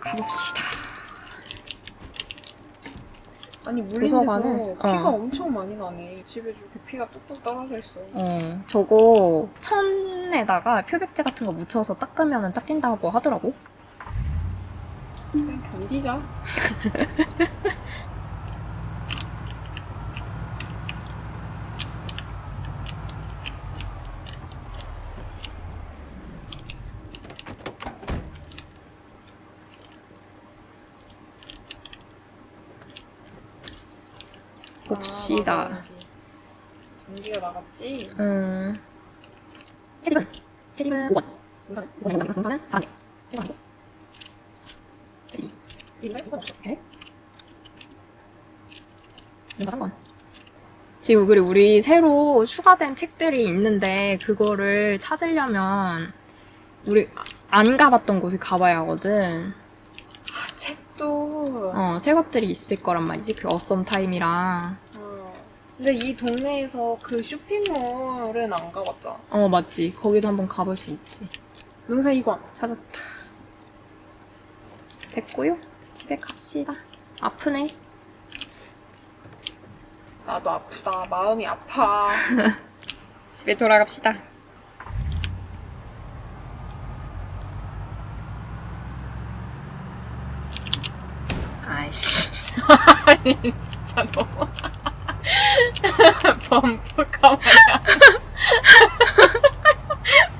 가봅시다. 아니 물린 데서 도서관은? 피가 어. 엄청 많이 나네. 집에 저렇게 피가 뚝뚝 떨어져 있어. 어, 저거 천에다가 표백제 같은 거 묻혀서 닦으면 닦인다고 하더라고. 그냥 견디자. 봅시다. 아. 전기가 나갔지. 음. 채집은 채집은 5번. 우선 이거 해본다. 동선은 4개. 이거 아니고. 채집. 이거 이건 없어. 오케이. 이거 3번. 지금 그리고 우리 새로 추가된 책들이 있는데 그거를 찾으려면 우리 안 가봤던 곳을 가봐야 하거든. 어, 새 것들이 있을 거란 말이지. 그 어썸 타임이랑. 어. 근데 이 동네에서 그 쇼핑몰은 안 가봤잖아. 어, 맞지. 거기도 한번 가볼 수 있지. 능사 이관. 찾았다. 됐고요. 집에 갑시다. 아프네. 나도 아프다. 마음이 아파. 집에 돌아갑시다. 아니 진짜 너무. 범퍼 가만야.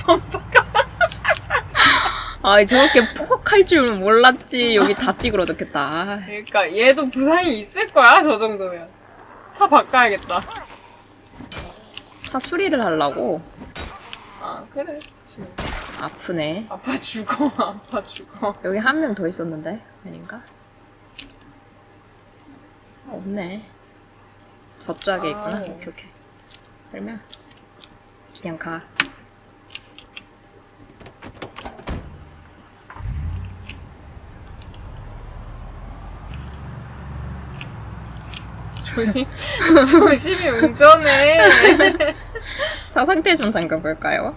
범퍼 아, 저렇게 퍽할 줄은 몰랐지. 여기 다 찌그러졌겠다. 그러니까 얘도 부상이 있을 거야 저 정도면. 차 바꿔야겠다. 차 수리를 하려고. 아 그래. 지금 아프네. 아파 죽어 아파 죽어. 여기 한 명 더 있었는데. 아닌가? 아, 없네. 저쪽에 아. 있구나. 오케이, 오케이. 그러면 그냥 가. 조심 조심히 운전해. 자, 상태 좀 잠깐 볼까요?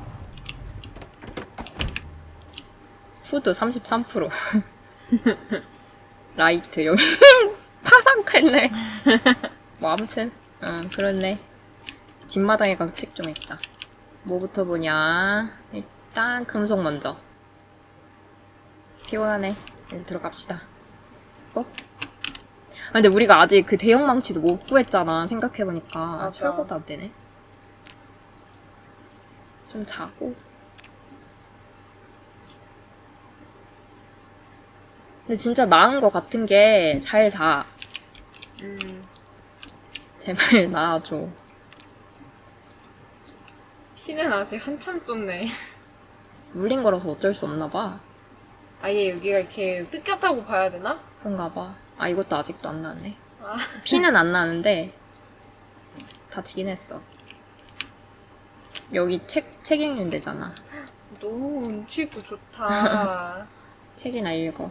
후드 33%. 라이트, 여기 파상했네. 뭐, 아무튼, 응, 그렇네. 뒷마당에 가서 책 좀 읽자. 뭐부터 보냐? 일단, 금속 먼저. 피곤하네. 이제 들어갑시다. 어? 아, 근데 우리가 아직 그 대형 망치도 못 구했잖아. 생각해보니까. 아, 맞아. 철거도 안 되네. 좀 자고. 근데 진짜 나은 것 같은 게 잘 자. 음. 제발 나아줘. 피는 아직 한참 쏟네. 물린 거라서 어쩔 수 없나 봐. 아예 여기가 이렇게 뜯겼다고 봐야 되나? 그런가 봐. 아, 이것도 아직도 안 나네. 아. 피는 안 나는데, 다치긴 했어. 여기 책, 책 읽는 데잖아. 너무 운치 있고 좋다. 책이나 읽어.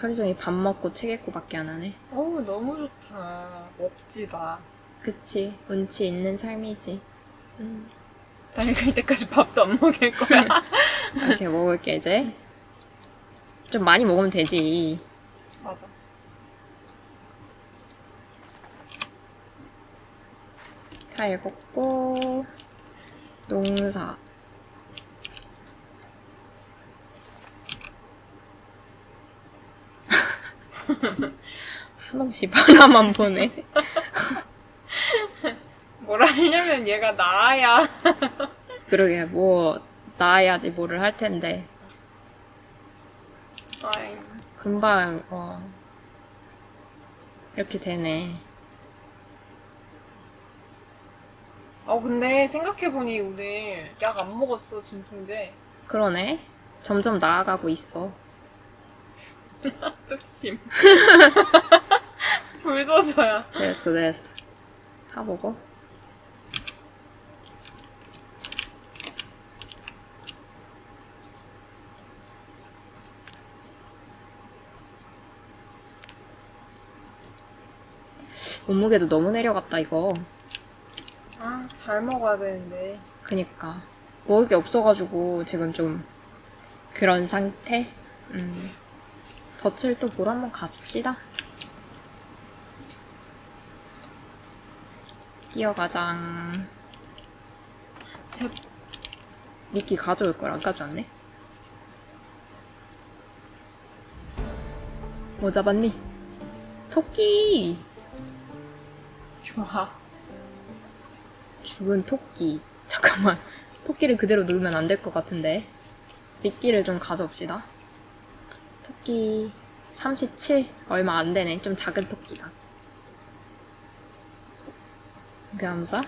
하루 종일 밥 먹고 책 읽고 밖에 안 하네. 어우 너무 좋다. 멋지다. 그치. 운치 있는 삶이지. 음. 다 읽을 때까지 밥도 안 먹일 거야. 이렇게 먹을게, 이제. 좀 많이 먹으면 되지. 맞아. 다 읽었고, 농사. 한없이 바라만 보네. 뭘 하려면 얘가 나아야. 그러게, 뭐, 나아야지 뭐를 할 텐데. 아이, 금방, 어, 이렇게 되네. 어 근데 생각해보니 오늘 약 안 먹었어 진통제. 그러네. 점점 나아가고 있어. 뚝심. 불도저야. 됐어, 됐어. 타보고. 몸무게도 너무 내려갔다, 이거. 아 잘 먹어야 되는데. 그니까. 먹을 게 없어가지고 지금 좀 그런 상태? 음. 덫을 또 보러 한번 갑시다. 뛰어가장. 제 미끼 가져올 걸 안 가져왔네. 뭐 잡았니? 토끼! 좋아. 죽은 토끼. 잠깐만. 토끼를 그대로 넣으면 안 될 것 같은데. 미끼를 좀 가져옵시다. 토끼 37. 얼마 안 되네. 좀 작은 토끼다. 감사.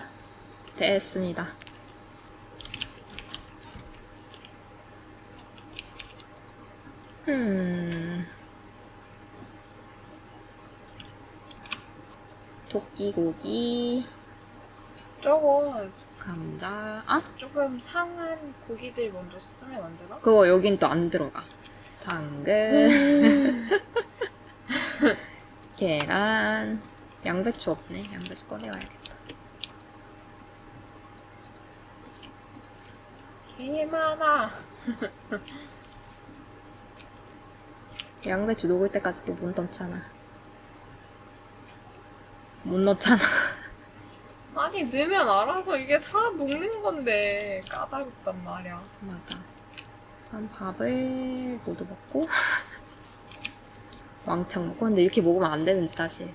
됐습니다. 음. 토끼 고기, 저거 감자. 아? 조금 상한 고기들 먼저 쓰면 안 되나? 그거 여긴 또 안 들어가. 당근, 계란, 양배추 없네. 양배추 꺼내와야겠다. 개 많아. 양배추 녹을 때까지 또 못 넣잖아. 못 넣잖아. 아니 넣으면 알아서 이게 다 녹는 건데 까다롭단 말이야. 맞아. 다음 밥을 모두 먹고 왕창 먹고 근데 이렇게 먹으면 안 되는데 사실.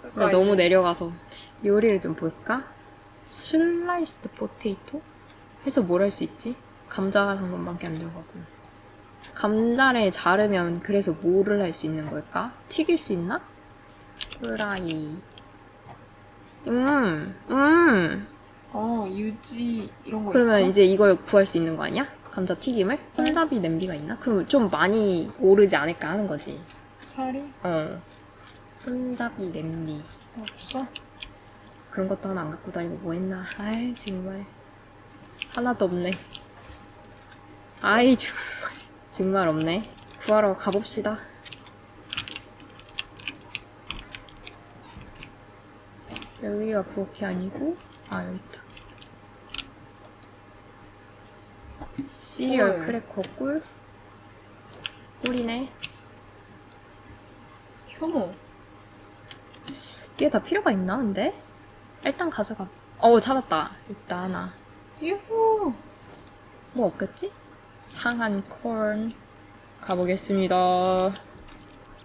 그러니까 근데 너무 내려가서 요리를 좀 볼까? 슬라이스드 포테이토? 해서 뭘 할 수 있지? 감자 당근밖에 안 들어가고 감자를 자르면 그래서 뭐를 할 수 있는 걸까? 튀길 수 있나? 프라이 음, 음 어 유지 이런 거 그러면 있어? 이제 이걸 구할 수 있는 거 아니야? 감자 튀김을? 손잡이 냄비가 있나? 그럼 좀 많이 오르지 않을까 하는 거지 살이 어 손잡이 냄비 없어? 그런 것도 하나 안 갖고 다니고 뭐 했나? 아이 정말 하나도 없네. 아이 정말 정말 없네. 구하러 가봅시다. 여기가 부엌이 아니고 아 여기 있다. 시리얼 꿀. 크래커 꿀 꿀이네. 효모. 이게 다 필요가 있나 근데? 일단 가져가. 어 찾았다. 있다 하나. 유후. 뭐 없겠지? 상한 콘 가보겠습니다.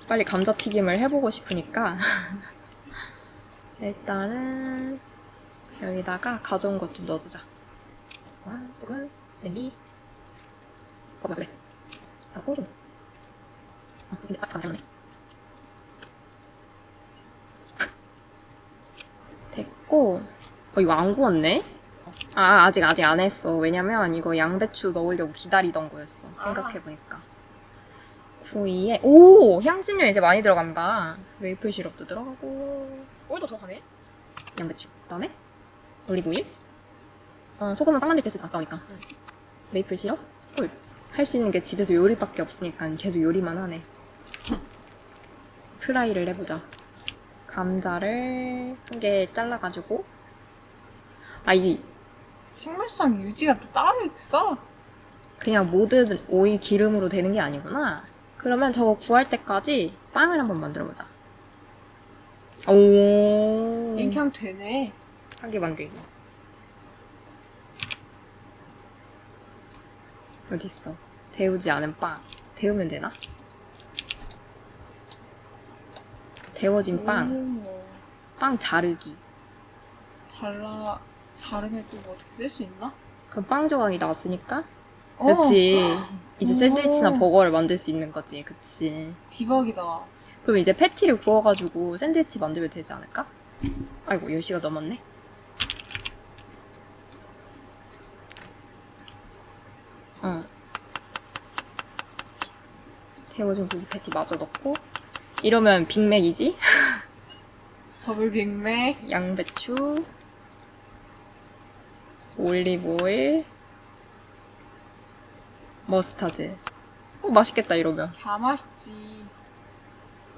빨리 감자튀김을 해보고 싶으니까 일단은 여기다가 가져온 것 좀 넣어두자. 와, 지금 냄비. 어, 뭐 그래. 하고 좀. 어, 근데 아, 잠깐만. 됐고, 어 이거 안 구웠네? 아, 아직, 아직 안 했어. 왜냐면 이거 양배추 넣으려고 기다리던 거였어. 생각해보니까. 구이에, 오! 향신료 이제 많이 들어간다. 메이플 시럽도 들어가고, 꿀도 들어가네? 양배추. 그 다음에, 올리브오일. 어, 소금은 빵 만들 때 쓰자, 아까우니까. 메이플 시럽, 꿀. 할 수 있는 게 집에서 요리밖에 없으니까 계속 요리만 하네. 프라이를 해보자. 감자를 한 개 잘라가지고, 아, 이 식물성 유지가 또 따로 있어? 그냥 모든 오일 기름으로 되는 게 아니구나. 그러면 저거 구할 때까지 빵을 한번 만들어 보자. 오. 이렇게 하면 되네. 한 개 만들기. 어딨어? 데우지 않은 빵. 데우면 되나? 데워진 빵. 오. 빵 자르기. 잘라 자르면 또 뭐 어떻게 쓸 수 있나? 그럼 빵 조각이 나왔으니까? 어, 그치. 이제 오. 샌드위치나 버거를 만들 수 있는 거지. 그치. 디박이다. 그럼 이제 패티를 구워가지고 샌드위치 만들면 되지 않을까? 아이고 10시가 넘었네 어 데워진 고기 패티 마저 넣고 이러면 빅맥이지? 더블 빅맥. 양배추 올리브오일 머스타드 어, 맛있겠다 이러면 다 맛있지.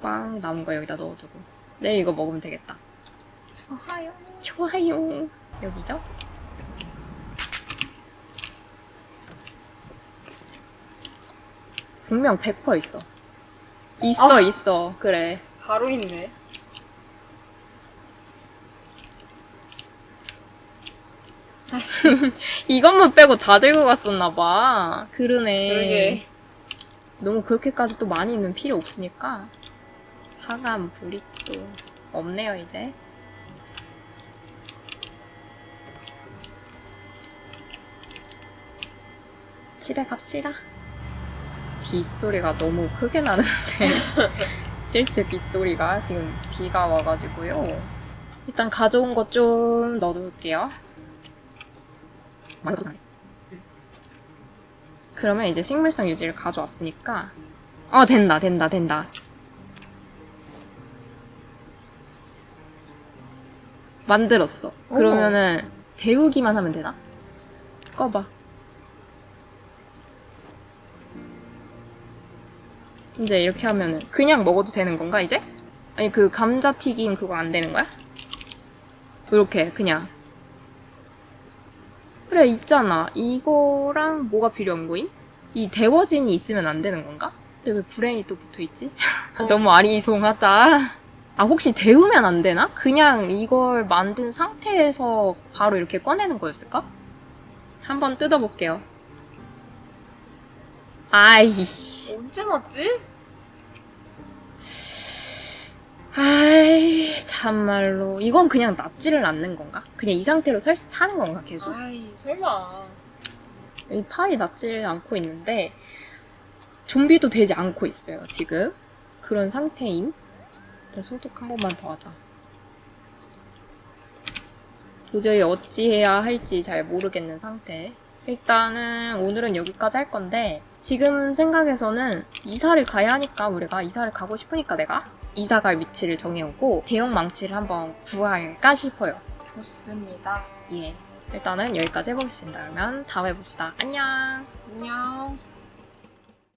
빵 남은 거 여기다 넣어두고 내일 이거 먹으면 되겠다 좋아요. 좋아요. 여기죠? 분명 100% 있어. 있어 아. 있어 그래 바로 있네. 아씨, 이것만 빼고 다 들고 갔었나 봐 그러네 그러게. 너무 그렇게까지 또 많이 있는 필요 없으니까 사감 브리또 없네요 이제 집에 갑시다 빗소리가 너무 크게 나는데 실제 빗소리가 지금 비가 와가지고요. 일단 가져온 것 좀 넣어둘게요. 그러면 이제 식물성 유지를 가져왔으니까. 어 된다 된다 된다. 만들었어. 그러면은 데우기만 하면 되나? 꺼봐 이제 이렇게 하면은 그냥 먹어도 되는 건가 이제? 아니 그 감자튀김 그거 안 되는 거야? 이렇게 그냥 그래 있잖아 이거랑 뭐가 필요한 거임? 이 데워진이 있으면 안 되는 건가? 근데 왜 불행이 또 붙어있지? 너무 아리송하다 아 혹시 데우면 안 되나? 그냥 이걸 만든 상태에서 바로 이렇게 꺼내는 거였을까? 한번 뜯어볼게요 아이 언제 넣었지? 아이 참말로 이건 그냥 낫지를 않는 건가? 그냥 이 상태로 살, 사는 건가 계속? 아이, 설마. 이 팔이 낫지를 않고 있는데 좀비도 되지 않고 있어요 지금 그런 상태임 일단 소독 한 번만 더 하자 도저히 어찌해야 할지 잘 모르겠는 상태 일단은 오늘은 여기까지 할 건데 지금 생각에서는 이사를 가야 하니까 우리가 이사를 가고 싶으니까 내가 이사 갈 위치를 정해오고 대형 망치를 한번 구할까 싶어요 좋습니다. 예 일단은 여기까지 해보겠습니다 그러면 다음에 봅시다 안녕 안녕.